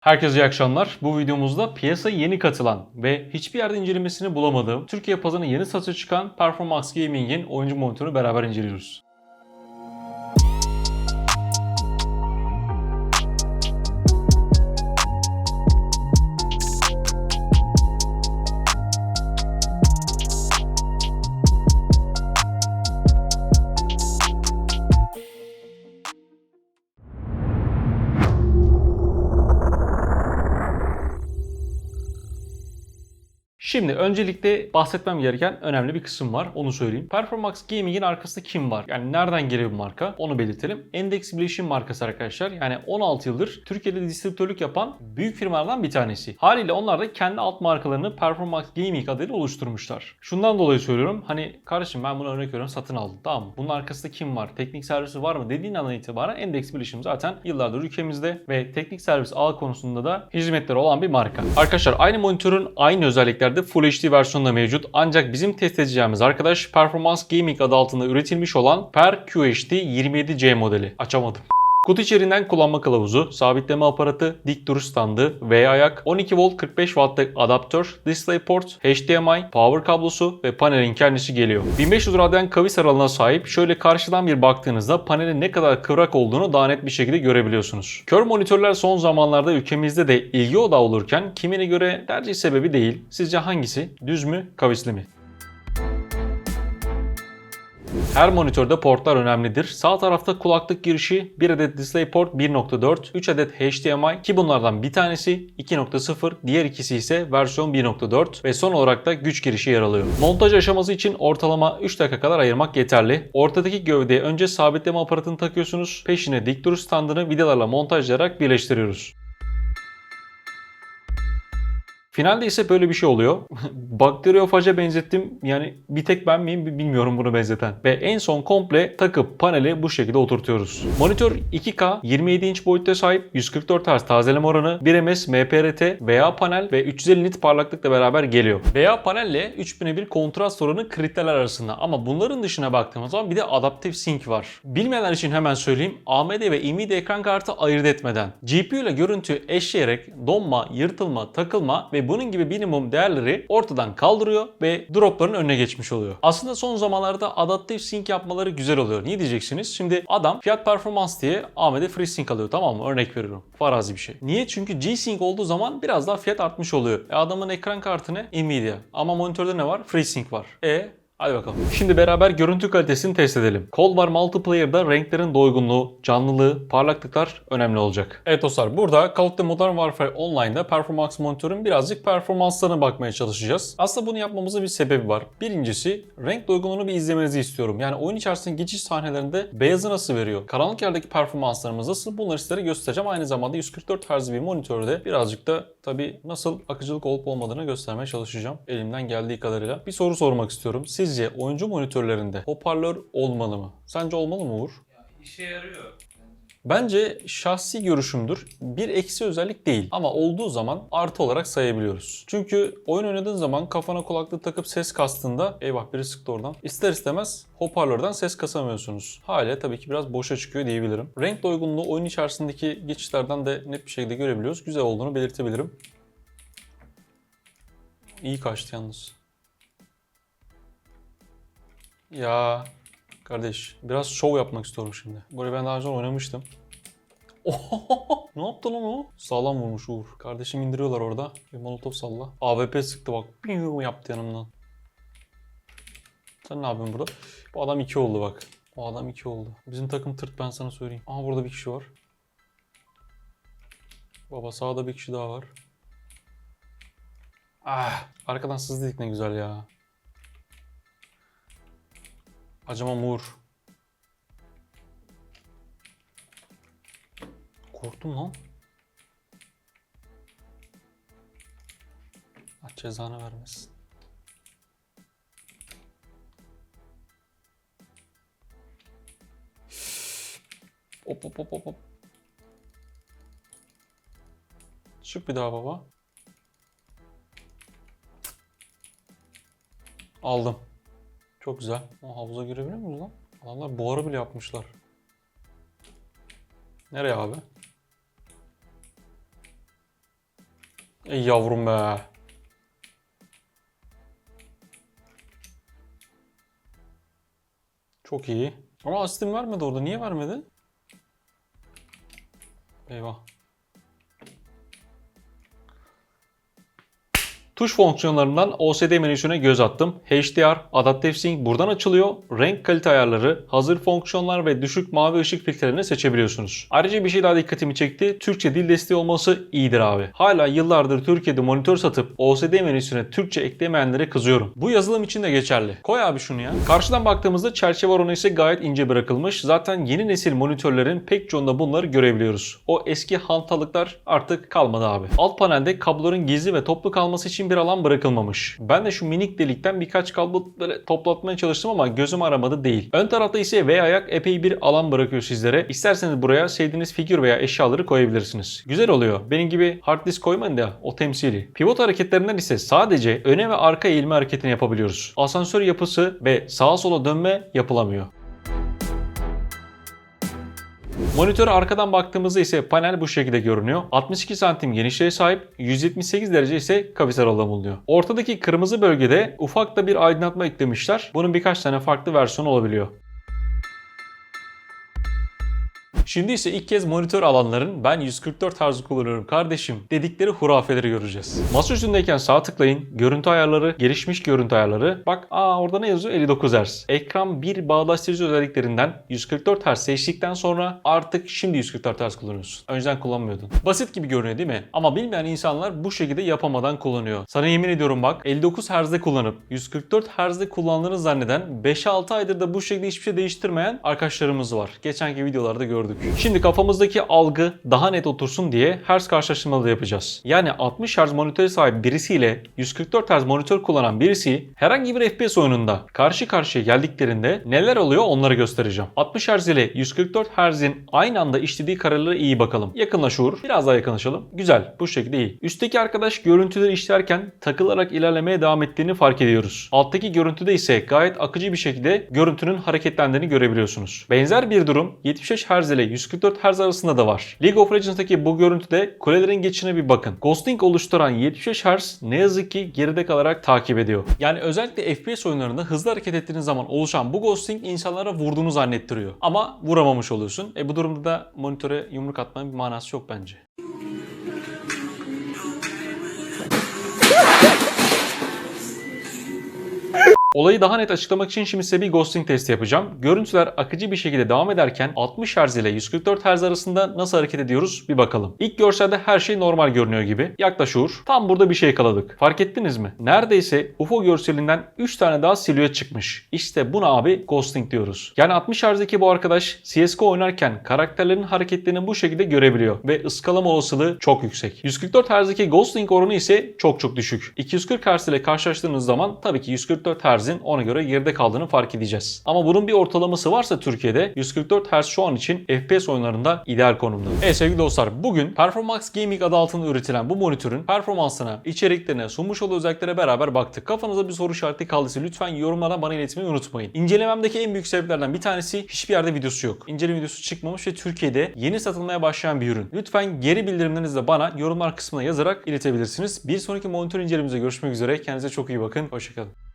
Herkese iyi akşamlar. Bu videomuzda piyasaya yeni katılan ve hiçbir yerde incelemesini bulamadığım Türkiye pazarına yeni satışa çıkan Performax Gaming'in oyuncu monitörünü beraber inceliyoruz. Şimdi öncelikle bahsetmem gereken önemli bir kısım var. Onu söyleyeyim. Performax Gaming'in arkasında kim var? Yani nereden geliyor bu marka? Onu belirtelim. Endex Bileşim markası arkadaşlar. Yani 16 yıldır Türkiye'de distribütörlük yapan büyük firmalardan bir tanesi. Haliyle onlar da kendi alt markalarını Performax Gaming adıyla oluşturmuşlar. Şundan dolayı söylüyorum. Hani kardeşim ben bunu örnek veriyorum satın aldım. Tamam mı? Bunun arkasında kim var? Teknik servisi var mı? Dediğin andan itibaren Endex Bilişim zaten yıllardır ülkemizde ve teknik servis ağ konusunda da hizmetleri olan bir marka. Arkadaşlar aynı monitörün aynı özelliklerde Full HD versiyonu da mevcut. Ancak bizim test edeceğimiz arkadaş Performance Gaming adı altında üretilmiş olan Per QHD 27C modeli. Açamadım. Kutu içeriğinden kullanma kılavuzu, sabitleme aparatı, dik duruş standı, V ayak, 12 volt 45 wattlık adaptör, DisplayPort, HDMI, power kablosu ve panelin kendisi geliyor. 1500 radyan kavis aralığına sahip şöyle karşıdan bir baktığınızda panelin ne kadar kıvrak olduğunu daha net bir şekilde görebiliyorsunuz. Kör monitörler son zamanlarda ülkemizde de ilgi odağı olurken kimine göre tercih sebebi değil. Sizce hangisi? Düz mü, kavisli mi? Her monitörde portlar önemlidir. Sağ tarafta kulaklık girişi, 1 adet DisplayPort 1.4, 3 adet HDMI ki bunlardan bir tanesi 2.0, diğer ikisi ise versiyon 1.4 ve son olarak da güç girişi yer alıyor. Montaj aşaması için ortalama 3 dakika kadar ayırmak yeterli. Ortadaki gövdeye önce sabitleme aparatını takıyorsunuz. Peşine dik duruş standını vidalarla montajlayarak birleştiriyoruz. Finalde ise böyle bir şey oluyor. Bakteriyofaja benzettim. Yani bir tek ben miyim bilmiyorum bunu benzeten. Ve en son komple takıp paneli bu şekilde oturtuyoruz. Monitör 2K 27 inç boyutta sahip 144 Hz tazeleme oranı 1 ms MPRT VA panel ve 350 nit parlaklıkla beraber geliyor. VA panelle 3000'e bir kontrast oranı kriterler arasında ama bunların dışına baktığımız zaman bir de adaptif sync var. Bilmeyenler için hemen söyleyeyim. AMD ve Nvidia ekran kartı ayırt etmeden GPU ile görüntü eşleyerek donma, yırtılma, takılma ve bunun gibi minimum değerleri ortadan kaldırıyor ve dropların önüne geçmiş oluyor. Aslında son zamanlarda adaptif sync yapmaları güzel oluyor. Niye diyeceksiniz? Şimdi adam fiyat performans diye AMD FreeSync alıyor tamam mı? Örnek veriyorum. Farazi bir şey. Niye? Çünkü G-Sync olduğu zaman biraz daha fiyat artmış oluyor. E adamın ekran kartı ne? Nvidia. Ama monitörde ne var? FreeSync var. E Hadi bakalım. Şimdi beraber görüntü kalitesini test edelim. Cold War Multiplayer'da renklerin doygunluğu, canlılığı, parlaklıklar önemli olacak. Evet dostlar burada Call of Duty Modern Warfare Online'da Performance monitörün birazcık performanslarına bakmaya çalışacağız. Aslında bunu yapmamızın bir sebebi var. Birincisi renk doygunluğunu bir izlemenizi istiyorum. Yani oyun içerisinde geçiş sahnelerinde beyazı nasıl veriyor? Karanlık yerdeki performanslarımız nasıl? Bunları sizlere göstereceğim. Aynı zamanda 144 Hz bir monitörde birazcık da tabii nasıl akıcılık olup olmadığını göstermeye çalışacağım. Elimden geldiği kadarıyla. Bir soru sormak istiyorum. Sizce oyuncu monitörlerinde hoparlör olmalı mı? Sence olmalı mı Uğur? İşe yarıyor. Bence şahsi görüşümdür. Bir eksi özellik değil ama olduğu zaman artı olarak sayabiliyoruz. Çünkü oyun oynadığın zaman kafana kulaklık takıp ses kastığında eyvah biri sıktı oradan. İster istemez hoparlörden ses kasamıyorsunuz. Hale tabii ki biraz boşa çıkıyor diyebilirim. Renk doygunluğu oyun içerisindeki geçişlerden de net bir şekilde görebiliyoruz. Güzel olduğunu belirtebilirim. İyi kaçtı yalnız. Ya kardeş biraz şov yapmak istiyorum şimdi. Burayı ben daha önce oynamıştım. Ne yaptı lan o? Sağlam vurmuş Uğur. Kardeşim indiriyorlar orada. Bir molotof salla. AWP sıktı bak. Piu yaptı yanımdan. Sen ne yapıyorsun burada? Bu adam 2 oldu bak. O adam 2 oldu. Bizim takım tırt ben sana söyleyeyim. Aha burada bir kişi var. Baba sağda bir kişi daha var. Ah, arkadan sızdık ne güzel ya. Acımam Uğur. Korktum lan. Allah cezanı vermesin. Hop hop hop hop hop. Çık bir daha baba. Aldım. Çok güzel. O havuza girebiliyor muyuz lan? Adamlar buharı bile yapmışlar. Nereye abi? Ey yavrum be. Çok iyi. Ama asistim vermedi orada. Niye vermedi? Eyvah. Tuş fonksiyonlarından OSD menüsüne göz attım. HDR, Adaptive Sync buradan açılıyor. Renk kalite ayarları, hazır fonksiyonlar ve düşük mavi ışık filtrelerini seçebiliyorsunuz. Ayrıca bir şey daha dikkatimi çekti. Türkçe dil desteği olması iyidir abi. Hala yıllardır Türkiye'de monitör satıp OSD menüsüne Türkçe eklemeyenlere kızıyorum. Bu yazılım için de geçerli. Koy abi şunu ya. Karşıdan baktığımızda çerçeve oranı ise gayet ince bırakılmış. Zaten yeni nesil monitörlerin pek çoğunda bunları görebiliyoruz. O eski hantalıklar artık kalmadı abi. Alt panelde kabloların gizli ve toplu kalması için bir alan bırakılmamış. Ben de şu minik delikten birkaç kablo toplatmaya çalıştım ama gözüm aramadı değil. Ön tarafta ise V ayak epey bir alan bırakıyor sizlere. İsterseniz buraya sevdiğiniz figür veya eşyaları koyabilirsiniz. Güzel oluyor. Benim gibi hard disk koymayın da o temsili. Pivot hareketlerinden ise sadece öne ve arka eğilme hareketini yapabiliyoruz. Asansör yapısı ve sağa sola dönme yapılamıyor. Monitöre arkadan baktığımızda ise panel bu şekilde görünüyor. 62 santim genişliğe sahip, 178 derece ise kavis aralığı bulunuyor. Ortadaki kırmızı bölgede ufak da bir aydınlatma eklemişler. Bunun birkaç tane farklı versiyonu olabiliyor. Şimdi ise ilk kez monitör alanların ben 144 Hz kullanıyorum kardeşim dedikleri hurafeleri göreceğiz. Masa üstündeyken sağ tıklayın. Görüntü ayarları, gelişmiş görüntü ayarları. Bak aa orada ne yazıyor? 59 Hz. Ekran bir bağdaştırıcı özelliklerinden 144 Hz seçtikten sonra artık şimdi 144 Hz kullanıyorsun. Önceden kullanmıyordun. Basit gibi görünüyor değil mi? Ama bilmeyen insanlar bu şekilde yapamadan kullanıyor. Sana yemin ediyorum bak 59 Hz'de kullanıp 144 Hz'de kullandığını zanneden 5-6 aydır da bu şekilde hiçbir şey değiştirmeyen arkadaşlarımız var. Geçenki videolarda gördük. Şimdi kafamızdaki algı daha net otursun diye Hz karşılaştırmaları yapacağız. Yani 60 Hz monitöre sahip birisiyle 144 Hz monitör kullanan birisi herhangi bir FPS oyununda karşı karşıya geldiklerinde neler oluyor onları göstereceğim. 60 Hz ile 144 Hz'in aynı anda işlediği kararlara iyi bakalım. Yakınlaş Uğur. Biraz daha yakınlaşalım. Güzel. Bu şekilde iyi. Üstteki arkadaş görüntüleri işlerken takılarak ilerlemeye devam ettiğini fark ediyoruz. Alttaki görüntüde ise gayet akıcı bir şekilde görüntünün hareketlendiğini görebiliyorsunuz. Benzer bir durum 75 Hz ile 144 Hz arasında da var. League of Legends'taki bu görüntüde kulelerin geçişine bir bakın. Ghosting oluşturan 75 Hz ne yazık ki geride kalarak takip ediyor. Yani özellikle FPS oyunlarında hızlı hareket ettiğiniz zaman oluşan bu ghosting insanlara vurduğunu zannettiriyor. Ama vuramamış oluyorsun. E bu durumda da monitöre yumruk atmanın bir manası yok bence. Olayı daha net açıklamak için şimdi size bir ghosting testi yapacağım. Görüntüler akıcı bir şekilde devam ederken 60 Hz ile 144 Hz arasında nasıl hareket ediyoruz bir bakalım. İlk görselde her şey normal görünüyor gibi. Yaklaş. Tam burada bir şey yakaladık. Fark ettiniz mi? Neredeyse UFO görselinden 3 tane daha silüet çıkmış. İşte buna abi ghosting diyoruz. Yani 60 Hz'deki bu arkadaş CSGO oynarken karakterlerin hareketlerini bu şekilde görebiliyor ve ıskalama olasılığı çok yüksek. 144 Hz'deki ghosting oranı ise çok çok düşük. 240 Hz ile karşılaştığınız zaman tabii ki 144 Hz'in ona göre geride kaldığını fark edeceğiz. Ama bunun bir ortalaması varsa Türkiye'de 144 Hz şu an için FPS oyunlarında ideal konumda. Evet sevgili dostlar bugün Performax Gaming adı altında üretilen bu monitörün performansına, içeriklerine, sunmuş olduğu özelliklere beraber baktık. Kafanızda bir soru işareti kaldıysa lütfen yorumlara bana iletmeyi unutmayın. İncelememdeki en büyük sebeplerden bir tanesi hiçbir yerde videosu yok. İnceleme videosu çıkmamış ve Türkiye'de yeni satılmaya başlayan bir ürün. Lütfen geri bildirimlerinizi de bana yorumlar kısmına yazarak iletebilirsiniz. Bir sonraki monitör incelememizde görüşmek üzere. Kendinize çok iyi bakın. Hoşçakalın.